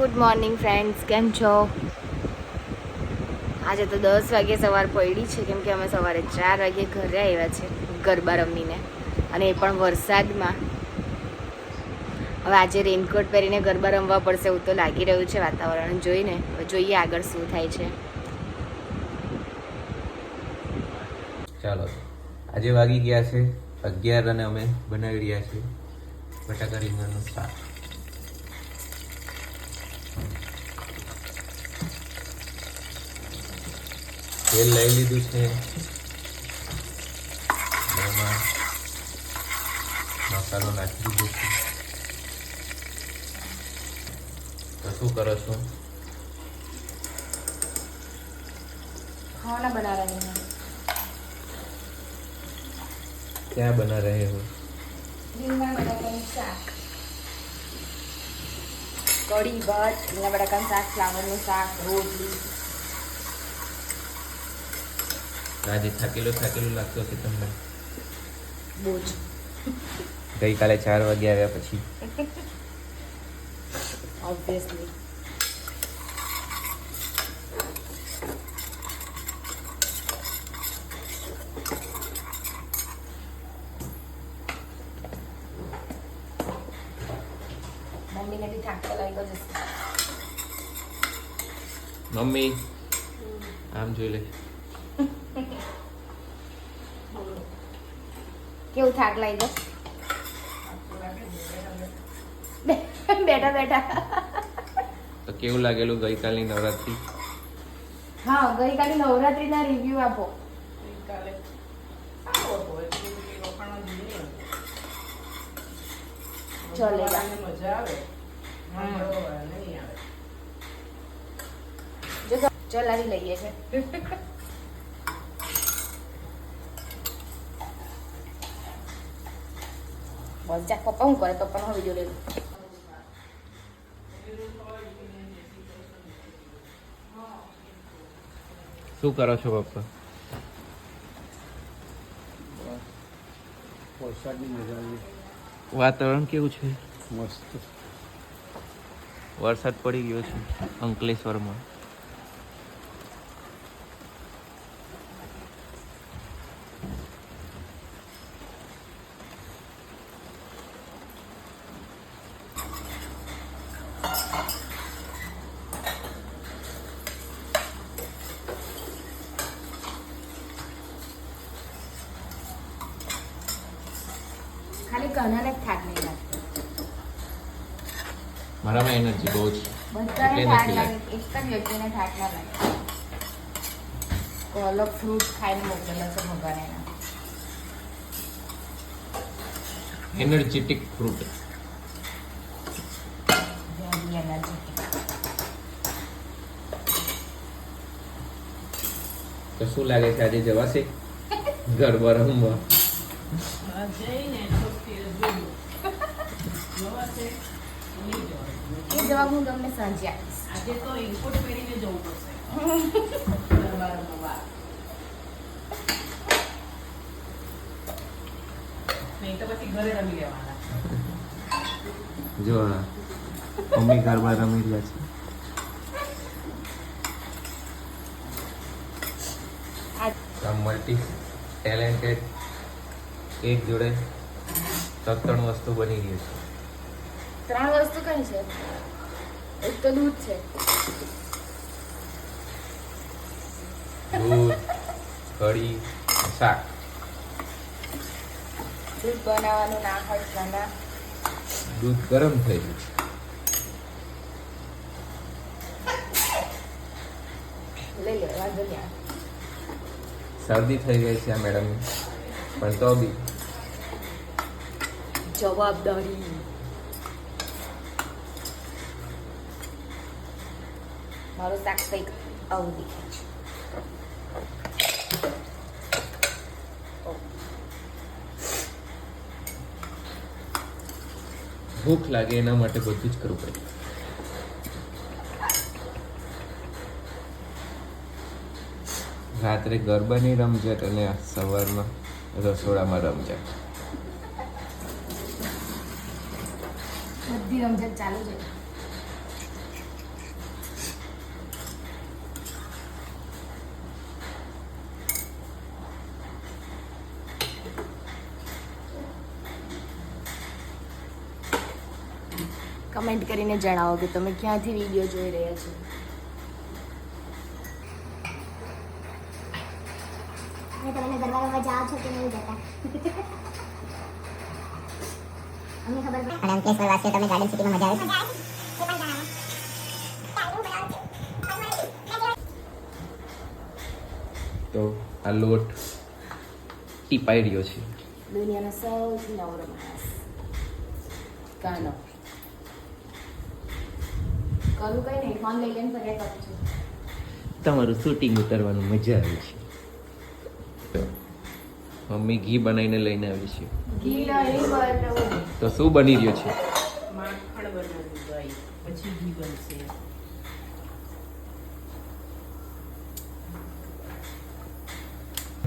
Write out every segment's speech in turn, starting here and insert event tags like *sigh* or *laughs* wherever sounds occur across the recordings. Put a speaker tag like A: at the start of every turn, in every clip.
A: Good morning friends, કેમ છો? આજે તો દસ વાગે સવાર પડી છે, કેમ કે અમે સવારે ચાર વાગે ઘરે આવ્યા છે, ગરબા રમીને. અને એ પણ વરસાદમાં. હવે આજે રેનકોટ પહેરીને ગરબા રમવા પડશે એવું તો લાગી રહ્યું છે વાતાવરણ જોઈને. હવે જોઈએ આગળ શું થાય છે.
B: ચાલો, આજે વાગી ગયા છે, અગિયાર અને અમે બનાવી રહ્યા છીએ. બટાકા રીંગણનું શાક. તેલ લઈ લીધું છે. એમાં મસાલો નાખી દીધો છે. તો શું કરો છો?
A: ખાવાના બના રહે हैं
B: ક્યાં બના રહે હો?
A: રીંગણ બટાકાનું શાક. કઢી ભાત રીંગણ બટાકાનું શાક ફ્લાવરનું શાક રોટલી.
B: આજે થાકેલો થાકેલો લાગતો છે તમને?
A: બહુ જ
B: ગઈકાલે ચાર વાગે આવ્યા પછી?
A: ઓબ્વિયસલી મમ્મીને બી લાગ્યો
B: મમ્મી આમ જોઈ લે.
A: કેવું થાક લાગ્યો? બેઠા બેઠા.
B: તો કેવું લાગેલું ગઈકાલની નવરાત્રી?
A: હા ગઈકાલે નવરાત્રીના રિવ્યુ આપો. ચલેગા જો તો ચલાવી લઈએ છે. *laughs* બસ જા પપ્પા હું કરે પપ્પાનો વીડિયો લઈ લો
B: શું કરો છો પપ્પા
C: વરસાદની મજા આવી
B: વાતાવરણ કેવું છે?
C: મસ્ત.
B: વરસાદ પડી ગયો છે અંકલેશ્વરમાં.
A: ખાલી કનાને થાક નહીં લાગતો.
B: મારામાં એનર્જી બહુ છે
A: બધાને થાક લાગે. એક જ વ્યક્તિને થાક ના લાગે. કોઈ અલગ ફ્રૂટ ખાઈને મોકલેલા છે ભગવાન એના.
B: એનર્જેટિક ફ્રૂટ તો શું લાગે છે આજે જવાશે? ગરબા રમવા.
A: એ જવાબ હું તમને સાંજે આપીશ.
D: આજે તો ઇનપુટ પહેરીને જવું પડશે. નહીં તો પછી ઘરે રમી લેવાના.
B: જો મમ્મી ગરબા રમી રહ્યા છે. મલ્ટી ટેલેન્ટેડ એક જોડે ત્રણ ત્રણ વસ્તુ બની ગઈ છે.
A: ત્રણ વસ્તુ કઈ છે? એક તો દૂધ છે.
B: દૂધ કઢી શાક.
A: દૂધ બનાવવાનું ના હોય ગાના
B: દૂધ ગરમ થઈ ગયું.
A: લઈ લે વાંધો નહીં
B: શરદી થઈ ગઈ છે મેડમ. પણ તો બી.
A: જવાબદારી. મારું શાક કંઈક આવું દેખાય છે.
B: ભૂખ લાગે એના માટે બધું જ કરવું પડે. રાત્રે ગરબાની રમઝટ અને સવારમાં રસોડામાં રમઝટ.
A: બધી રમઝટ ચાલુ છે કમેન્ટ કરીને જણાવો કે તમે ક્યાંથી વીડિયો જોઈ રહ્યા છો.
C: તમે ગરબા રમવા જાઓ છો કે નહીં જતા? અમને ખબર અને અંકલેશ્વર વાસીઓ તમે ગાર્ડન સિટીમાં મજા આવે
B: તો આ લોટ ટીપાઈ રહ્યો છે.
A: દુનિયાનો સૌથી નવરો માણસ કાનો કરું કઈ નહીં ફોન લઈ લઈને ફર્યા કરું છું.
B: તમારું શૂટિંગ ઉતરવાનું મજા આવે છે. મમ્મી ઘી બનાવીને લઈને આવી છે.
A: ઘી લઈ
B: તો શું બની રહ્યો છે?
D: માખણ બનાવ્યું પછી ઘી બનશે.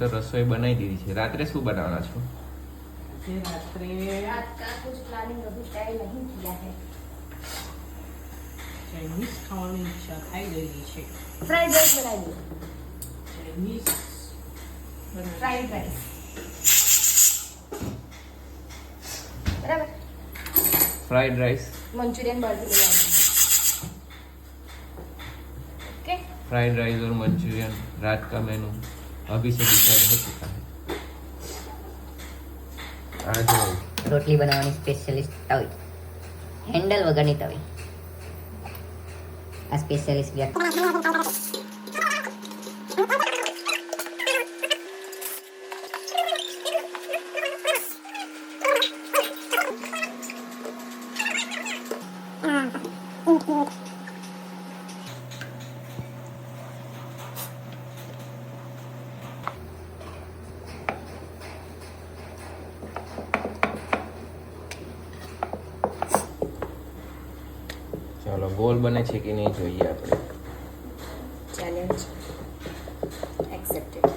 B: તો રસોઈ બનાવી દીધી છે. રાત્રે શું બનાવવાના છો?
D: રાત્રે
A: આજ કા કુછ પ્લાનિંગ અભી તય નહીં કિયા હે
D: ચાઇનીઝ ખાવાની ઈચ્છા થઈ ગઈ છે
A: फ्राइड राइस बनाएंगे
D: ચાઇનીઝ
A: फ्राइड राइस बराबर
B: ફ્રાઈડ રાઈસ
A: मंचूरियन बर्गर ले आएंगे ओके
B: फ्राइड राइस और मंचूरियन रात का मेनू अभी से डिसाइड हो चुका है आ जाओ
E: રોટલી બનાવવાની સ્પેશિયલિસ્ટ તવી હેન્ડલ વગરની તવી આ સ્પેશિયલિસ્ટ વ્યક્તિ
B: ચાલો ગોલ બને છે કે નહીં જોઈએ આપણે?
A: ચેલેન્જ એક્સેપ્ટેડ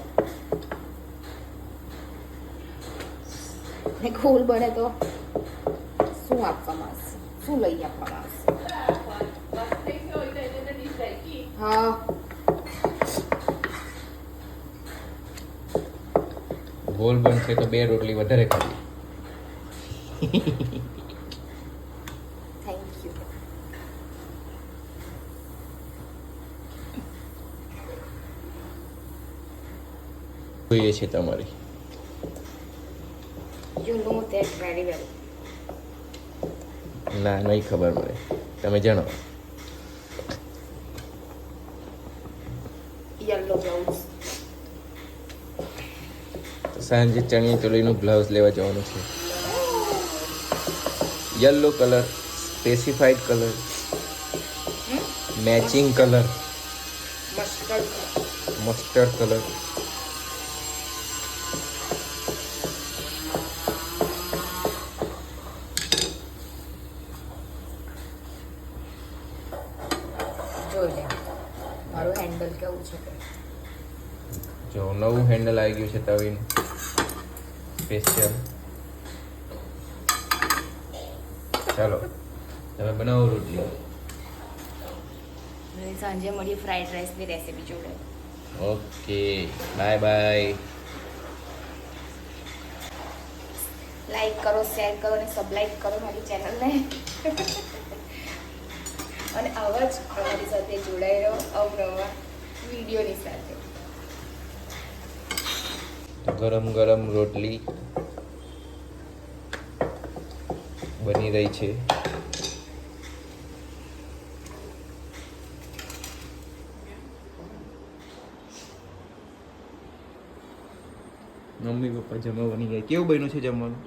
A: ને ગોલ બને તો શું આપવામાં આવશે? શું લઈ આપવામાં આવશે? હા.
B: ગોલ બનશે તો બે રોટલી વધારે ખાવી. જોઈએ છે તમારી?
A: You know that very well
B: ના નહીં ખબર મને. તમે જણાવો.
A: યલો બ્લાઉઝ
B: સાંજે ચણિયા ચોળીનું બ્લાઉઝ લેવા જવાનું છે. Yellow
A: colour
B: specified colour
A: matching colour mustard mustard colour છે
B: જો નવું હેન્ડલ આવી ગયું છે તવીન. સ્પેશિયલ ચાલો તમે બનાવો રોટલી.
A: સાંજે મળીએ ફ્રાઈડ રાઈસની રેસીપી જોડે.
B: ઓકે બાય બાય
A: લાઈક કરો શેર કરો અને સબસ્ક્રાઇબ કરો મારી ચેનલને અને આવા જ અમારી સાથે જોડાઈ રહો અવનવા. વિડીયોની સાથે.
B: ગરમ ગરમ રોટલી બની રહી છે. મમ્મી પપ્પા જમવા બની ગયા. કેવું બન્યું છે જમવાનું?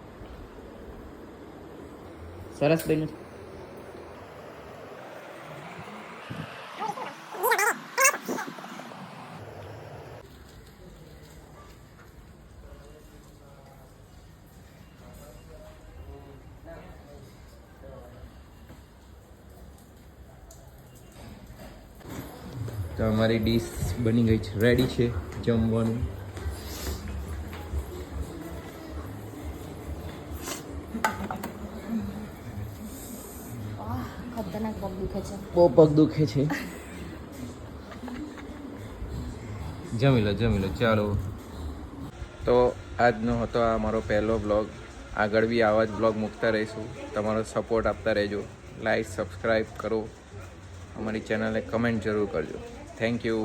E: સરસ બન્યું છે.
B: તો અમારી ડીશ બની ગઈ છે. રેડી છે. જમવાનું. બહુ પગ દુખે છે. જમી લો જમી લો. ચાલો. તો આજનો હતો આ મારો પહેલો બ્લોગ આગળ બી આવા જ બ્લોગ મૂકતા રહીશું. તમારો સપોર્ટ આપતા રહેજો. લાઈક સબસ્ક્રાઈબ કરો. અમારી ચેનલને કમેન્ટ જરૂર કરજો. Thank you